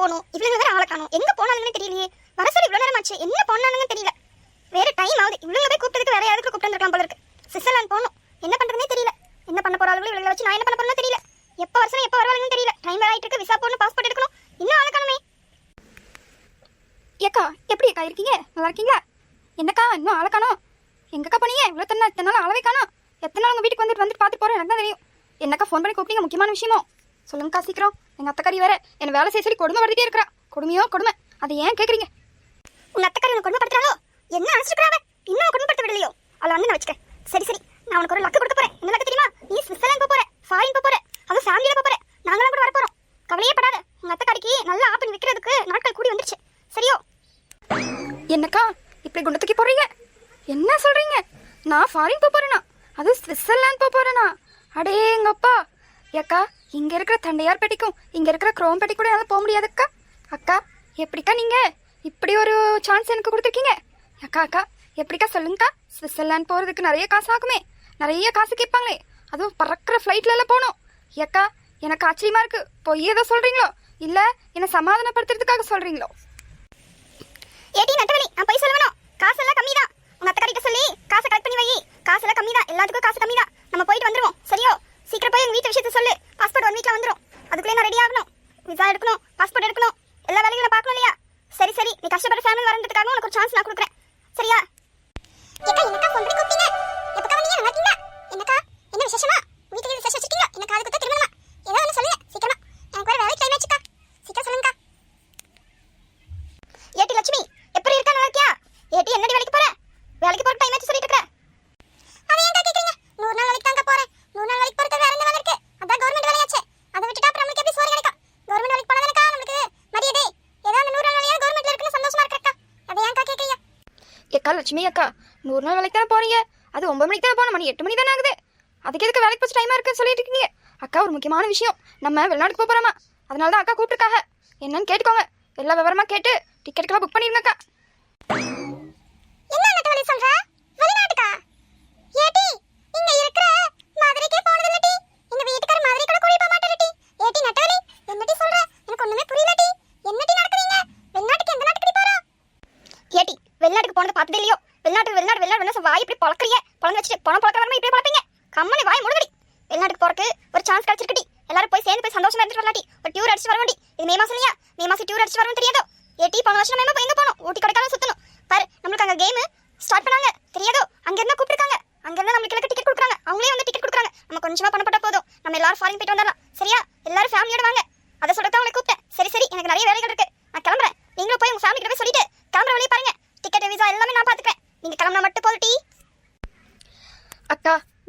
போகணும்? இவ்வளவு வேற ஆளை காணும். எங்க போனாலுமே தெரியலையே. வர சொல்லி இவ்வளவு நேரம் ஆச்சு என்ன பண்ணானுங்கன்னு தெரியல. வேற டைம் ஆகுது. இவ்வளவு போய் கூப்பிட்டதுக்கு வேற யாருக்கு கூப்பிட்டு வந்திருக்கலாம் போல இருக்கு. சுவிட்சர்லாந்து போகணும். என்ன பண்றதுனே தெரியல. என்ன பண்ண போறாளுங்களோ இவ்வளவு வச்சு நான் என்ன பண்ண போறேன்னு தெரியல. எப்போ வருஷம் எப்போ வருவாங்கன்னு தெரியல. டைம் வேற ஆயிட்டு இருக்கு விசா போகணும் பாஸ்போர்ட் எடுக்கணும். இன்னும் ஆளை காணுமே. ஏக்கா எப்படி அக்கா இருக்கீங்க? நல்லா இருக்கீங்களா? என்னக்கா இன்னும் ஆளை காணும்? எங்கக்கா போனீங்க? இவ்வளோ தண்ணா இத்தனை நாள் அளவே காணும். எத்தனை நாள் உங்கள் வீட்டுக்கு வந்துட்டு வந்துட்டு பார்த்து போகிறேன் எனக்கு தான் தெரியும். என்னக்கா ஃபோன் பண்ணி கூப்பிட்டீங்க? முக்கியமான விஷயமோ? சொல்லுங்கக்கா சீக்கிரம். எங்கள் அத்தைக்காரி வேற என்னை வேலை செய்ய சொல்லி கொடுமை வருதுட்டே இருக்கிறா. கொடுமையோ கொடுமை. அதை ஏன் கேட்குறீங்க உங்க அத்தைக்காரி உனக்கு கொடுமைப்படுத்துறாளோ என்ன நினைச்சிருக்காவ இன்னும் கொடுமைப்படுத்த விடலையோ அவளை வந்து வச்சுக்க சரி சரி. நான் உனக்கு ஒரு லக்கு கொடுக்க போறேன். என்ன லக்கு தெரியுமா? நீ சுவிட்சர்லாந்து போக போற ஃபாரின் போக போற அது ஃபேமிலியில போக போற. நாங்களாம் கூட வர போறோம் கவலையே படாத உங்க அத்தைக்காரிக்கு நல்ல ஆப்பிள் விற்கிறதுக்கு நாட்கள் கூடி வந்துருச்சு. சரியோ? என்னக்கா இப்படி குண்டை தூக்கி போடுறீங்க? என்ன சொல்கிறீங்க நான் ஃபாரின் போக போகிறேனா அதுவும் ஸ்விட்சர்லாந்து போக போகிறேனா அடேங்கப்பா. ஏக்கா இங்கே இருக்கிற தண்டையார் பெட்டிக்கும் இங்கே இருக்கிற குரோம் பெட்டி கூட என்னால் போக முடியாதுக்கா. அக்கா எப்படிக்கா நீங்கள் இப்படி ஒரு சான்ஸ் எனக்கு கொடுத்துருக்கீங்க. அக்கா அக்கா எப்படிக்கா சொல்லுங்கக்கா? சுவிட்சர்லாந்து போகிறதுக்கு நிறைய காசு ஆகுமே. நிறைய காசு கேட்பாங்களே. அதுவும் பறக்கிற ஃப்ளைட்ல எல்லாம் போகணும். ஏக்கா எனக்கு ஆச்சரியமா இருக்கு. பொய் ஏதோ சொல்றீங்களோ? இல்ல என்னை சமாதானப்படுத்துறதுக்காக சொல்றீங்களோ ஏடி நட்டவலி நான் போய் சொல்லுவணும் காசு எல்லாம் கம்மி தான் உங்க அத்தைக்காரிட்ட சொல்லி காசை கலெக்ட் பண்ணி வை காசு எல்லாம் கம்மி தான் எல்லாத்துக்கும் காசு கம்மி தான் நம்ம போயிட்டு வந்துருவோம் சரியோ சீக்கிரம் போய் எங்க வீட்டு விஷயத்த சொல்லு. பாஸ்போர்ட் ஒன் வீக்ல வந்துடும் அதுக்குள்ளே நான் ரெடி ஆகணும். விசா எடுக்கணும் பாஸ்போர்ட் எடுக்கணும். எல்லா வேலையும் நான் பார்க்கணும் இல்லையா? சரி சரி. நீ கஷ்டப்பட்ட ஃபேமிலி வரதுக்காக உனக்கு ஒரு சான்ஸ் நான் கொடுக்குறேன். சரியா? ஏக்கா என்னக்கா ஃபோன் பண்ணி கூப்பிட்டீங்க? எப்பக்கா வந்தீங்க? நல்லா இருக்கீங்களா? என்னக்கா? என்ன விசேஷமா? வீட்டுக்கு விசேஷம் வச்சிருக்கீங்க எனக்கு காது குத்த திருமணமா ஏதோ ஒன்று சொல்லுங்க சீக்கிரமா எனக்கு வேற வேலைக்கு டைம் ஆச்சுக்கா சீக்கிரம் சொல்லுங்கக்கா ஏட்டி லட்சுமி எப்படி இருக்கா நல்லா இருக்கியா ஏட்டி என்னடி வேலைக்கு போற வேலைக்கு போற டைம் ஆச்சு சொல்லிட்டு இருக்க அது ஏன் கேக்குறீங்க நூறு நாள் வேலைக்கு தாங்க போறேன் நூறு நாள் வேலைக்கு போறது வேற என்ன வேலை இருக்கு அதான் கவர்மெண்ட் வேலையாச்சே அதை விட்டுட்டா அப்புறம் நம்மளுக்கு எப்படி சோறு கிடைக்கும் கவர்மெண்ட் வேலைக்கு போனதானக்கா நம்மளுக்கு மரியாதை ஏதோ அந்த நூறு நாள் வேலையா கவர்மெண்ட்ல இருக்குன்னு சந்தோஷமா இருக்கா அதை ஏன் கேக்குறீங்க ஏக்கா லட்சுமி அக்கா நூறு நாள் வேலைக்கு தானே போறீங்க அது ஒன்பது மணிக்கு தானே போன மணி எட்டு மணி தானே ஆகுது. அதுக்கு எதுக்கு வேலைக்கு போச்சு டைமா இருக்குன்னு சொல்லிட்டு இருக்கீங்க? அக்கா ஒரு முக்கியமான விஷயம். நம்ம வெளிநாட்டுக்கு போக போறோமா? அதனால தான் அக்கா கூப்பிட்டுருக்காங்க. என்னன்னு கேட்டுக்கோங்க. எல்லா விவரமா கேட்டு டிக்கெட்டுக்கெல்லாம் புக் பண்ணிருங்க அக்கா. என்ன நட்டவழி சொல்ற? பழக்கறிய வச்சுட்டு பணம் பழக்கிறவங்க இப்படியே இப்படி பழப்பீங்க கம்மனி வாய் முழுகடி வெளிநாட்டுக்கு போறக்கு ஒரு சான்ஸ் கிடைச்சிருக்கடி எல்லாரும் போய் சேர்ந்து போய் சந்தோஷமா இருந்துட்டு வரலாட்டி ஒரு டூர் அடிச்சு வரவேண்டி இது மே மாசம் இல்லையா? மே மாசம் டியூர் அடிச்சு வரணும் தெரியாதோ? ஏட்டி போன வருஷம் நம்ம எங்க போனோம்? ஊட்டி கொடைக்கானல் சுத்தணும். பாரு நம்மளுக்கு அங்க கேம் ஸ்டார்ட் பண்ணாங்க. தெரியாதோ? அங்க இருந்தா கூப்பிட்டுருக்காங்க. அங்க இருந்தா நம்மளுக்கு டிக்கெட் கொடுக்குறாங்க. அவங்களே வந்து டிக்கெட் கொடுக்குறாங்க. நம்ம கொஞ்சமா பணம் போதும். நம்ம எல்லாரும் ஃபாரின் போயிட்டு வந்துடலாம். சரியா? எல்லாரும் ஃபேமிலியோட வாங்க. அதை சொல்லிட்டு உங்களை கூப்பிட்டேன். சரி சரி. எனக்கு நிறைய வேலைகள் இருக்கு. நான் கிளம்புறேன். நீங்களும் போய் உங்க ஃபேமிலி கிட்ட போய் சொல்லிட்டு கிளம்புற வழியை பாருங்க டிக்கெட் விசா எல்லாமே நான் பாத்துக்கிறேன் நீங்க கிளம்புனா மட்டும் போதும் டீ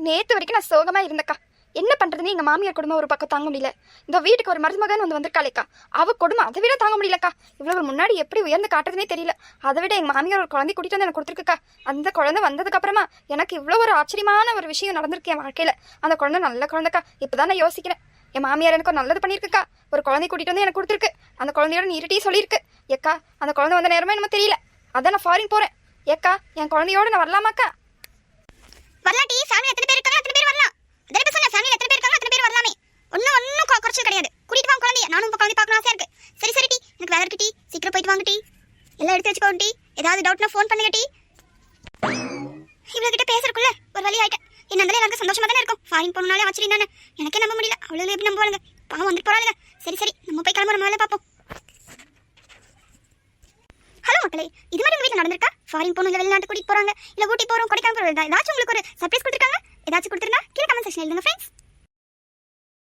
நேற்று வரைக்கும் நான் சோகமாக இருந்தக்கா என்ன பண்ணுறதுன்னு எங்கள் மாமியார் குடும்பம் ஒரு பக்கம் தாங்க முடியல. இந்த வீட்டுக்கு ஒரு மருமகன் வந்து வந்திருக்காளேக்கா. அவ குடும்பம் அதை விட தாங்க முடியலக்கா. இவ்வளவு முன்னாடி எப்படி உயர்ந்து காட்டுறதுனே தெரியல. அதை விட எங்கள் மாமியார் ஒரு குழந்தை கூட்டிட்டு வந்து எனக்கு கொடுத்துருக்குக்கா. அந்த குழந்தை வந்ததுக்கப்புறமா எனக்கு இவ்வளோ ஒரு ஆச்சரியமான ஒரு விஷயம் நடந்திருக்கு என் வாழ்க்கையில். அந்த குழந்தை நல்ல குழந்தைக்கா. இப்போ தான் நான் யோசிக்கிறேன். என் மாமியார் எனக்கு ஒரு நல்லது பண்ணியிருக்குக்கா. ஒரு குழந்தை கூட்டிகிட்டு வந்து எனக்கு கொடுத்துருக்கு. அந்த குழந்தையோட நீரட்டி சொல்லியிருக்கு. ஏக்கா அந்த குழந்தை வந்த நேரமே நம்ம தெரியல. அதான் நான் ஃபாரின் போகிறேன் ஏக்கா என் குழந்தையோட நான் வரலாமாக்கா? வரலாட்டி சாமி ஃபேமிலி எத்தனை பேர் இருக்காங்க அத்தனை பேர் வரலாம். அதே பேர் சொன்ன ஃபேமிலி எத்தனை பேர் இருக்காங்க அத்தனை பேர் வரலாமே. ஒன்றும் ஒன்றும் குறைச்சல் கிடையாது. கூட்டிட்டு வாங்க குழந்தைய. நானும் உங்க குழந்தை பார்க்கணும் ஆசையாக இருக்கு. சரி சரி டீ. எனக்கு வேலை இருக்கு டீ. சீக்கிரம் போயிட்டு வாங்க டீ. எல்லாம் எடுத்து வச்சுக்கோங்க டீ. ஏதாவது டவுட்னா ஃபோன் பண்ணுங்க டீ. இவ்வளவு கிட்ட பேசுறதுக்குள்ள ஒரு வழி ஆயிட்டேன். என்ன இருந்தாலும் எனக்கு சந்தோஷமா தானே இருக்கும். ஃபாரின் போனாலே ஆச்சரியம் தானே. எனக்கே நம்ப முடியல. அவ்வளோ எப்படி நம்புவாங்க பாவம் வந்துட்டு போறாங்க சரி சரி நம்ம போய் கிளம்புற மேலே பார்ப்போம். ஹலோ மக்களே இது மாதிரி உங்கள் வீட்டில் நடந்திருக்கா? ஃபாரின் போகணும் இல்லை வெளிநாட்டு கூட்டிகிட்டு போறாங்க இல்லை ஊட்டி போறோம் கொடைக்கானல் போகிறோம் ஏதாச்சும் உங்களுக்கு ஒரு சர்ப்ரைஸ் கொடுத்துருக்காங்க ஏதாச்சும் கொடுத்துருந்தா கீழே கமெண்ட் செக்ஷன் எழுதுங்க ஃப்ரெண்ட்ஸ்